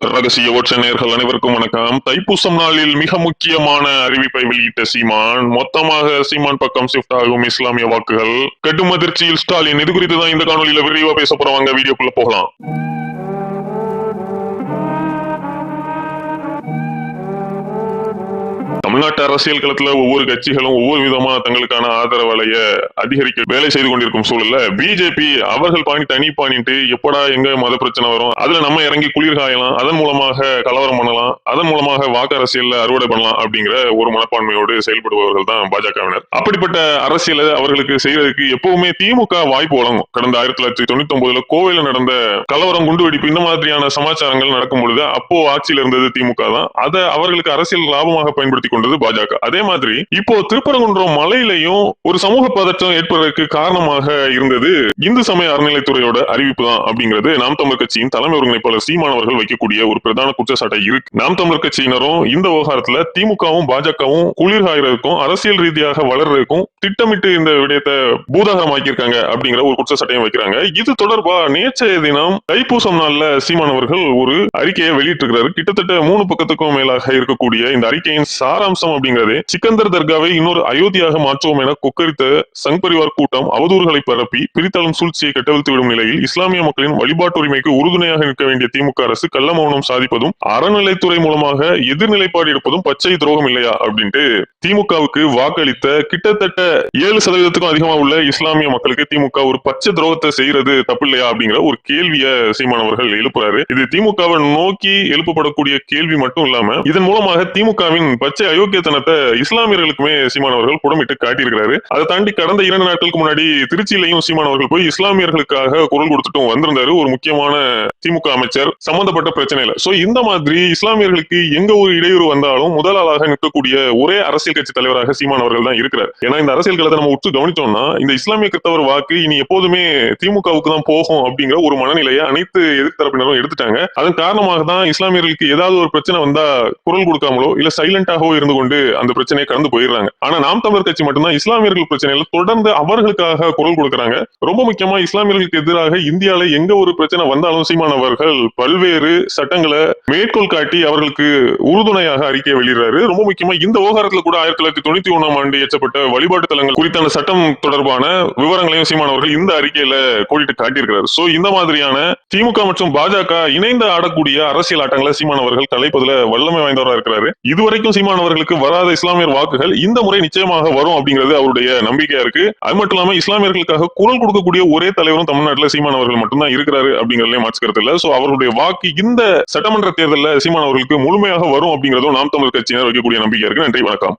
ரகசிய ஓட்ச நேர்கள் அனைவருக்கும் வணக்கம். தைப்பூசம் நாளில் மிக முக்கியமான அறிவிப்பை வெளியிட்ட சீமான் மொத்தமாக சீமான் பக்கம் ஷிஃப்ட் ஆகும் இஸ்லாமிய வாக்குகள். கடும் அதிர்ச்சியில் ஸ்டாலின் இது குறித்து தான் இந்த காணொலியில விரிவா பேச போறவங்க வீடியோக்குள்ள போகலாம். தமிழ்நாட்டு அரசியல் களத்துல ஒவ்வொரு கட்சிகளும் ஒவ்வொரு விதமா தங்களுக்கான ஆதரவலைய அதிகரிக்க வேலை செய்து கொண்டிருக்கும் சூழல்ல பிஜேபி அவர்கள் பாணி தனி பாணிட்டு எப்படா எங்க மத பிரச்சனை வரும்? அதுல நம்ம இறங்கி குளிர் காயலாம் அதன் மூலமாக கலவரம் பண்ணலாம் அதன் மூலமாக வாக்கு அரசியல்ல அறுவடை பண்ணலாம் அப்படிங்கிற ஒரு மனப்பான்மையோடு செயல்படுபவர்கள் தான் பாஜகவினர். அப்படிப்பட்ட அரசியலை அவர்களுக்கு செய்யறதுக்கு எப்பவுமே திமுக வாய்ப்பு வழங்கும். கடந்த ஆயிரத்தி தொள்ளாயிரத்தி தொண்ணூத்தி ஒன்பதுல கோவையில நடந்த கலவரம் குண்டுவெடிப்பு இந்த மாதிரியான சமாச்சாரங்கள் நடக்கும் பொழுது அப்போ ஆட்சியில் இருந்தது திமுக தான். அதை அவர்களுக்கு அரசியல் லாபமாக பயன்படுத்தி கொண்டது பாஜக. அதே மாதிரி இப்போ திருப்பரங்குன்றம் மலையிலையும் ஒரு சமூக பதற்றம் ஏற்படுவதற்கு காரணமாக இருந்தது இந்து சமய அறநிலைத்துறையோட அறிவிப்பு தான் அப்படிங்கிறது நாம் தமிழ் கட்சியின் தலைமை ஒருங்கிணைப்பாளர் சீமானவர்கள் வைக்கக்கூடிய ஒரு பிரதான குற்றச்சாட்டை இருக்கு. நாம் தமிழர் கட்சியினரும் இந்த விவகாரத்துல திமுகவும் பாஜகவும் குளிர்காகிறதுக்கும் அரசியல் ரீதியாக வளர்றதுக்கும் திட்டமிட்டு இந்த விடயத்தை பூதாகரமாக்கியிருக்காங்க அப்படிங்கிற ஒரு குற்றச்சாட்டையும் வைக்கிறாங்க. இது தொடர்பா நேற்றைய தினம் தைப்பூசம் நாள்ல சீமானவர்கள் ஒரு அறிக்கையை வெளியிட்டிருக்கிறாரு. கிட்டத்தட்ட மூணு பக்கத்துக்கும் மேலாக இருக்கக்கூடிய இந்த அறிக்கையின் சாராம்சம் அப்படிங்கிறது சிக்கந்தர் தர்காவை இன்னொரு அயோத்தியாக மாற்றுவோம் என கொக்கரித்த சங் பரிவார் கூட்டம் அவதூறுகளை பரப்பி பிரித்தளம் சூழ்ச்சியை கட்டவிழ்த்து விடும் நிலையில் இஸ்லாமிய மக்களின் வழிபாட்டு உரிமைக்கு உறுதுணையாக நிற்க வேண்டிய திமுக அரசு கள்ள மௌனம் சாதிப்பதும் அறநிலைத்துறை மூலமாக எதிர்நிலைப்பாடு எடுப்பதும் பச்சை துரோகம் இல்லையா அப்படின்ட்டு திமுகவுக்கு வாக்களித்த கிட்டத்தட்ட ஏழு சதவீதத்துக்கும் அதிகமா உள்ள இஸ்லாமிய மக்களுக்கு திமுக ஒரு பச்சை துரோகத்தை செய்யறது தப்பு இல்லையா அப்படிங்கிற ஒரு கேள்விய சீமானவர்கள் எழுப்புறாரு. இது திமுகவை நோக்கி எழுப்பப்படக்கூடிய கேள்வி மட்டும் இல்லாம இதன் மூலமாக திமுகவின் பச்சை அயோக்கியத்தனத்தை இஸ்லாமியர்களுக்குமே சீமான் அவர்கள் புடமிட்டு காட்டியிருக்கிறாரு. அதை தாண்டி கடந்த இரண்டு நாட்களுக்கு முன்னாடி திருச்சியிலையும் சீமான் அவர்கள் போய் இஸ்லாமியர்களுக்காக குரல் கொடுத்துட்டும் வந்திருந்தாரு. ஒரு முக்கியமான திமுக அமைச்சர். சம்பந்தப்பட்ட பிரச்சனையில சோ இந்த மாதிரி இஸ்லாமியர்களுக்கு எங்க ஒரு இடையூறு வந்தாலும் முதல் ஆளாக நிற்கக்கூடிய ஒரே அரசியல் கட்சி தலைவராக சீமான் அவர்கள் தான் இருக்கிறார். ஏன்னா இந்த அரசியல் களத்தை நம்ம உற்று கவனிச்சோம்னா இந்த இஸ்லாமிய கிறிஸ்தவர் வாக்கு இனி எப்போதுமே திமுகவுக்கு தான் போகும் அப்படிங்கிற ஒரு மனநிலையை அனைத்து எதிர்த்தரப்பினரும் எடுத்துட்டாங்க. அதன் காரணமாக தான் இஸ்லாமியர்களுக்கு ஏதாவது ஒரு பிரச்சனை வந்தா குரல் கொடுக்காமலோ இல்ல சைலண்டாகவோ இருந்து கொண்டு அந்த பிரச்சனையை கடந்து போயிடுறாங்க. ஆனா நாம் தமிழர் கட்சி மட்டும்தான் இஸ்லாமியர்கள் பிரச்சனையில தொடர்ந்து அவர்களுக்காக குரல் கொடுக்கறாங்க. ரொம்ப முக்கியமா இஸ்லாமியர்களுக்கு எதிராக இந்தியால எங்க ஒரு பிரச்சனை வந்தாலும் சீமானவர்கள் பல்வேறு சட்டங்களை மேற்கோள் காட்டி அவர்களுக்கு உறுதுணையாக அறிக்கை வெளியிடுறாரு. ரொம்ப முக்கியமா இந்த விவகாரத்துல கூட ஆயிரத்தி தொள்ளாயிரத்தி தொண்ணூத்தி ஒன்றாம் ஆண்டு ஏற்றப்பட்ட வழிபாட்டு தலங்கள் குறித்தான சட்டம் தொடர்பான விவரங்களையும் சீமானவர்கள் இந்த அறிக்கையில கோடிட்டு காட்டியிருக்கிறார். சோ இந்த மாதிரியான திமுக மற்றும் பாஜக இணைந்து ஆடக்கூடிய அரசியல் ஆட்டங்களை சீமானவர்கள் கலைப்பதுல வல்லமை வாய்ந்தவராக இருக்கிறாரு. இதுவரைக்கும் சீமானவர்கள் அவர்களுக்கு வராத இஸ்லாமியர் வாக்குகள் இந்த முறை நிச்சயமாக வரும் அப்படிங்கிறது அவருடைய நம்பிக்கையா இருக்கு. அது மட்டும் இல்லாம இஸ்லாமியர்களுக்காக குரல் கொடுக்கக்கூடிய ஒரே தலைவரும் தமிழ்நாட்டுல சீமான் அவர்கள் மட்டும்தான் இருக்கிறாரு அப்படிங்கறதுல மாற்றுக்கிறது இல்ல. சோ அவருடைய வாக்கு இந்த சட்டமன்ற தேர்தலில் சீமான் அவர்களுக்கு முழுமையாக வரும் அப்படிங்கறதும் நாம் தமிழ் கட்சியினர் வைக்கக்கூடிய நம்பிக்கை இருக்கு. நன்றி வணக்கம்.